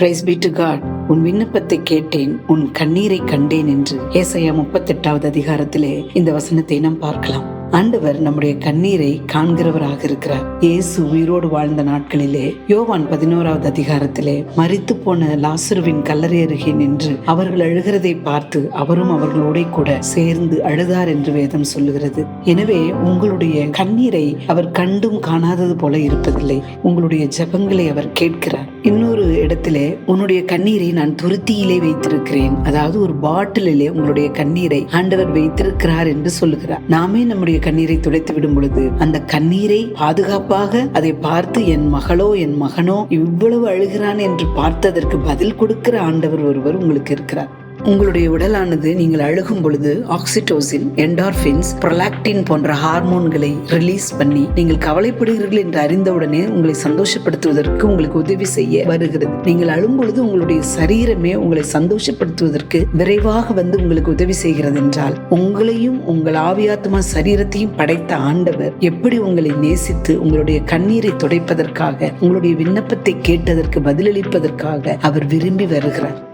Price B to God உன் விண்ணப்பத்தை கேட்டேன் உன் கண்ணீரை கண்டேன் என்று ஏசையா முப்பத்தெட்டாவது அதிகாரத்திலே இந்த வசனத்தை நாம் பார்க்கலாம். ஆண்டவர் நம்முடைய கண்ணீரை காண்கிறவராக இருக்கிறார். இயேசு உயிரோடு வாழ்ந்த நாட்களிலே யோவான் பதினோராவது அதிகாரத்திலே மறித்து போன லாசருவின் கல்லறை அருகே நின்று அவர்கள் அழுகிறதை பார்த்து அவரும் அவர்களோட கூட சேர்ந்து அழுதார் என்று வேதம் சொல்லுகிறது. எனவே உங்களுடைய கண்ணீரை அவர் கண்டும் காணாதது போல இருப்பதில்லை. உங்களுடைய ஜெபங்களை அவர் கேட்கிறார். இன்னொரு இடத்துல உன்னுடைய கண்ணீரை நான் துருத்தியிலே வைத்திருக்கிறேன். அதாவது ஒரு பாட்டிலிலே உங்களுடைய கண்ணீரை ஆண்டவர் வைத்திருக்கிறார் என்று சொல்லுகிறார். நாமே நம்முடைய கண்ணீரை துடைத்து விடும் பொழுது அந்த கண்ணீரை பாதுகாப்பாக அதை பார்த்து என் மகளோ என் மகனோ இவ்வளவு அழுகிறான் என்று பார்த்ததற்கு பதில் கொடுக்கிற ஆண்டவர் ஒருவர் உங்களுக்கு இருக்கிறார். உங்களுடைய உடலானது நீங்கள் அழுகும் பொழுது ஆக்சிடோசின் என்டார்பின்ஸ் ப்ரொலாக்டின் போன்ற ஹார்மோன்களை ரிலீஸ் பண்ணி நீங்கள் கவலைப்படுகிறீர்கள் என்று அறிந்தவுடனே உங்களை சந்தோஷப்படுத்துவதற்கு உங்களுக்கு உதவி செய்ய வருகிறது. நீங்கள் அழும் பொழுது உங்களுடைய சரீரமே உங்களை சந்தோஷப்படுத்துவதற்கு விரைவாக வந்து உங்களுக்கு உதவி செய்கிறது என்றால் உங்களையும் உங்கள் ஆவியாத்மா சரீரத்தையும் படைத்த ஆண்டவர் எப்படி உங்களை நேசித்து உங்களுடைய கண்ணீரை துடைப்பதற்காக உங்களுடைய விண்ணப்பத்தை கேட்டதற்கு பதிலளிப்பதற்காக அவர் விரும்பி வருகிறார்.